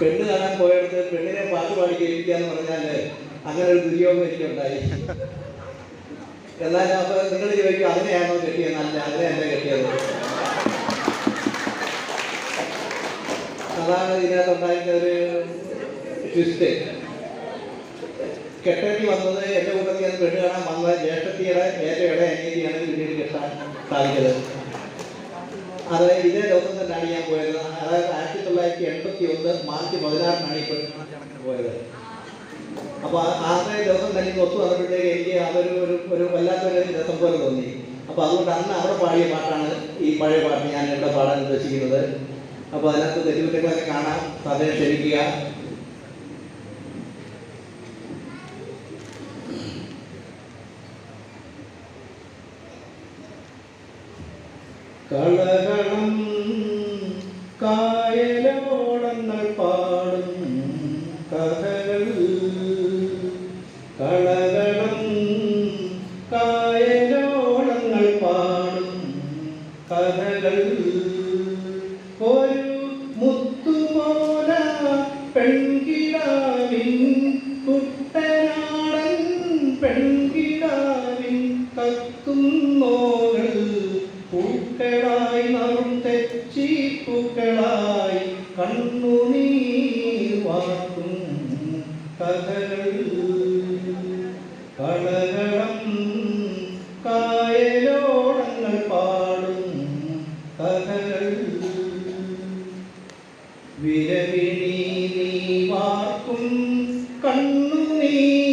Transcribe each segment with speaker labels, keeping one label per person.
Speaker 1: പെണ്ണ് കാണാൻ പോയടുത്ത് പെണ്ണിനെ പാട്ട് പാടി കേൾപ്പിക്കുക എന്ന് പറഞ്ഞാൽ അങ്ങനെ ഒരു ദുര്യോഗം എനിക്കുണ്ടായി. എന്നാൽ അപ്പൊ നിങ്ങൾ ചോദിക്കും അതിനെയാണോ കെട്ടിയത് അല്ല അതിനെയല്ല കെട്ടിയത് അതാണ് ഇതിനകത്തുണ്ടായിരുന്ന ഒരു ട്വിസ്റ്റ് കെട്ടേണ്ടി വന്നത് എന്റെ കൂട്ടത്തിൽ ഞാൻ പെണ്ണ് കാണാൻ വന്നത് ജ്യേഷ്ഠത്തിയുടെ ഏറ്റവും ഇടയ അനീതിയാണ് പിന്നീട് കെട്ടാൻ സാധിച്ചത്. അതായത് ഇതേ ദിവസം തന്നെയാണ് ഞാൻ പോയത്. അതായത് ആയിരത്തി തൊള്ളായിരത്തി എൺപത്തി ഒന്ന് മാർച്ച് പതിനാറിനാണ് ഇപ്പോൾ പോയത്. അപ്പോൾ ആദ്യ ദിവസം തന്നെ ഒത്തു വന്നപ്പോഴത്തേക്ക് എനിക്ക് അതൊരു ഒരു ഒരു വല്ലാത്തൊരു രസം പോലെ തോന്നി. അപ്പോൾ അതുകൊണ്ട് അന്ന് അവിടെ പാടിയ പാട്ടാണ് ഈ പഴയ പാട്ട് ഞാൻ ഇവിടെ പാടാൻ ഉദ്ദേശിക്കുന്നത്. അപ്പോൾ അതിനകത്ത് തെറ്റുകുറ്റങ്ങളൊക്കെ കാണാം. സമയം ക്ഷമിക്കുക. കളകളം കായലോളങ്ങൾ പാടും കഥകൾ. കളകളം കായലോളങ്ങൾ പാടും കഥകൾ. ഒരു മുത്തുമോല പെൺകിടാവിൻ കുട്ടനാടൻ പെൺകിടാവിൻ കത്തുന്നോകൾ പൂക്കളായി നറും തെച്ചി പൂക്കളായി കണ്ണുനീർ വാർക്കും കഥകൾ. കളകളം കായലോടങ്ങൾ പാടും കഥകൾ. വിരവിണി നീ വാർക്കും കണ്ണുനീർ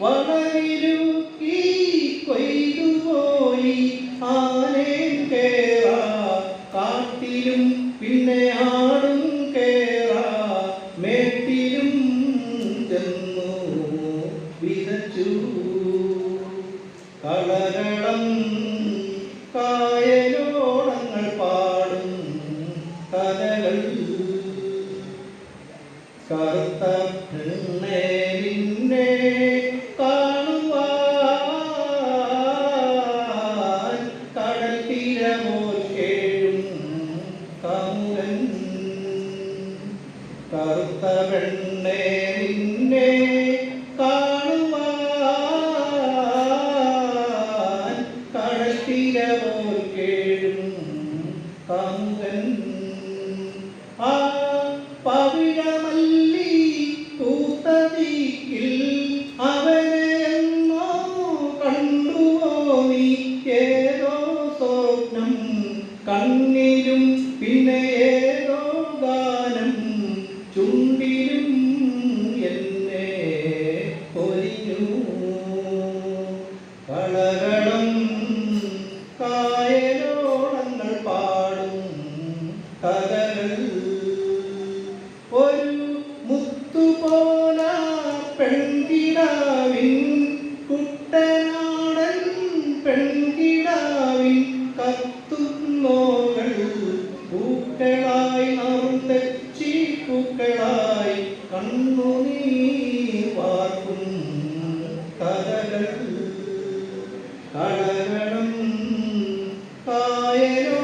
Speaker 1: വളരിലുക്കി കൊയ്തുപോയി ആനേം കേറാ കാട്ടിലും പിന്നെ ആടും കേറാ മേട്ടിലും ചെന്നു വിതച്ചു. കറുത്ത പെണ്ണേ നിന്നെ കാണുവാൻ ആ പവിഴമല്ലി കണ്ടുവോ സ്വപ്നം കണ്ണിലും പിന്നെ നീ കടകളും കായലും